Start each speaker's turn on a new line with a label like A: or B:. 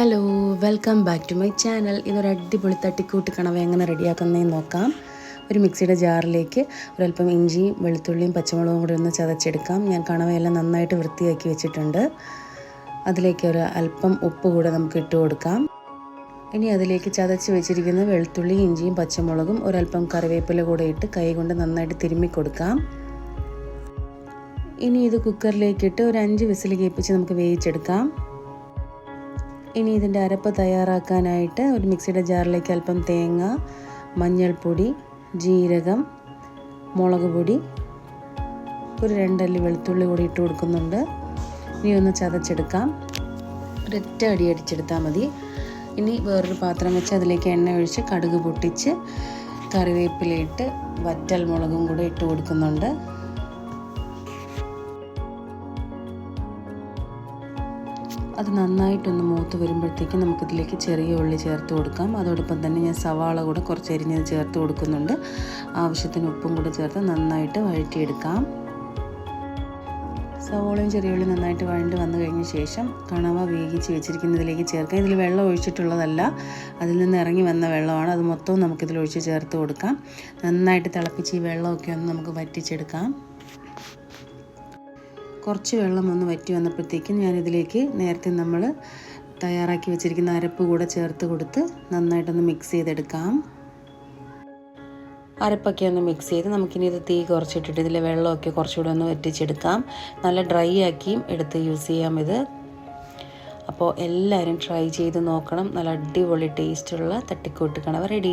A: Hello welcome back to my channel ഇന്നൊരു അടിപൊളി തട്ടിക്കൂട്ടി കണവ എങ്ങനെ റെഡിയാക്കുന്നതെന്ന് നോക്കാം. ഒരു മിക്സിയുടെ ജാറിലേക്ക് ഒരല്പം ഇഞ്ചിയും വെളുത്തുള്ളിയും പച്ചമുളകും കൂടി ഒന്ന് ചതച്ചെടുക്കാം. ഞാൻ കണവയെല്ലാം നന്നായിട്ട് വൃത്തിയാക്കി വെച്ചിട്ടുണ്ട്. അതിലേക്ക് ഒരു അല്പം ഉപ്പ് കൂടെ നമുക്ക് ഇട്ട് കൊടുക്കാം. ഇനി അതിലേക്ക് ചതച്ച് വെച്ചിരിക്കുന്ന വെളുത്തുള്ളി ഇഞ്ചിയും പച്ചമുളകും ഒരല്പം കറിവേപ്പില കൂടെ ഇട്ട് കൈ കൊണ്ട് നന്നായിട്ട് തിരുമ്മി കൊടുക്കാം. ഇനി ഇത് കുക്കറിലേക്കിട്ട് ഒരു അഞ്ച് വിസിൽ കേൾപ്പിച്ച് നമുക്ക് വേവിച്ചെടുക്കാം. ഇനി ഇതിന്റെ അരപ്പ് തയ്യാറാക്കാനായിട്ട് ഒരു മിക്സിയുടെ ജാറിലേക്ക് അല്പം തേങ്ങ മഞ്ഞൾപ്പൊടി ജീരകം മുളക് പൊടി ഒരു രണ്ടല്ലി വെളുത്തുള്ളി കൂടി ഇട്ട് കൊടുക്കുന്നുണ്ട്. ഇനി ഒന്ന് ചതച്ചെടുക്കാം. ഒരൊറ്റ അടി അടിച്ചെടുത്താൽ മതി. ഇനി വേറൊരു പാത്രം വെച്ച് അതിലേക്ക് എണ്ണ ഒഴിച്ച് കടുക് പൊട്ടിച്ച് കറിവേപ്പിലയിട്ട് വറ്റൽ മുളകും കൂടെ ഇട്ട് കൊടുക്കുന്നുണ്ട്. അത് നന്നായിട്ടൊന്ന് മൂത്ത് വരുമ്പോഴത്തേക്കും നമുക്കിതിലേക്ക് ചെറിയ ഉള്ളി ചേർത്ത് കൊടുക്കാം. അതോടൊപ്പം തന്നെ ഞാൻ സവാള കൂടെ കുറച്ച് അരിഞ്ഞത് ചേർത്ത് കൊടുക്കുന്നുണ്ട്. ആവശ്യത്തിന് ഉപ്പും കൂടെ ചേർത്ത് നന്നായിട്ട് വഴറ്റിയെടുക്കാം. സവോളയും ചെറിയ ഉള്ളി നന്നായിട്ട് വഴണ്ട് വന്നു കഴിഞ്ഞ ശേഷം കണവ വേവിച്ച് വെച്ചിരിക്കുന്നതിലേക്ക് ചേർക്കാം. ഇതിൽ വെള്ളം ഒഴിച്ചിട്ടുള്ളതല്ല അതിൽ നിന്ന് ഇറങ്ങി വന്ന വെള്ളമാണ്. അത് മൊത്തവും നമുക്കിതിൽ ഒഴിച്ച് ചേർത്ത് കൊടുക്കാം. നന്നായിട്ട് തിളപ്പിച്ച് ഈ വെള്ളമൊക്കെ ഒന്ന് നമുക്ക് വറ്റിച്ചെടുക്കാം. കുറച്ച് വെള്ളം ഒന്ന് വറ്റി വന്നപ്പോഴത്തേക്കും ഞാനിതിലേക്ക് നേരത്തെ നമ്മൾ തയ്യാറാക്കി വെച്ചിരിക്കുന്ന അരപ്പ് കൂടെ ചേർത്ത് കൊടുത്ത് നന്നായിട്ടൊന്ന് മിക്സ് ചെയ്തെടുക്കാം. അരപ്പൊക്കെ ഒന്ന് മിക്സ് ചെയ്ത് നമുക്കിനി ഇത് തീ കുറച്ചിട്ടിട്ട് ഇതിലെ വെള്ളമൊക്കെ കുറച്ചുകൂടെ ഒന്ന് വറ്റിച്ചെടുക്കാം. നല്ല ഡ്രൈ ആക്കിയും എടുത്ത് യൂസ് ചെയ്യാം ഇത്. അപ്പോൾ എല്ലാവരും ട്രൈ ചെയ്ത് നോക്കണം. നല്ല അടിപൊളി ടേസ്റ്റുള്ള തട്ടിക്കൂട്ട് കണവ റെഡി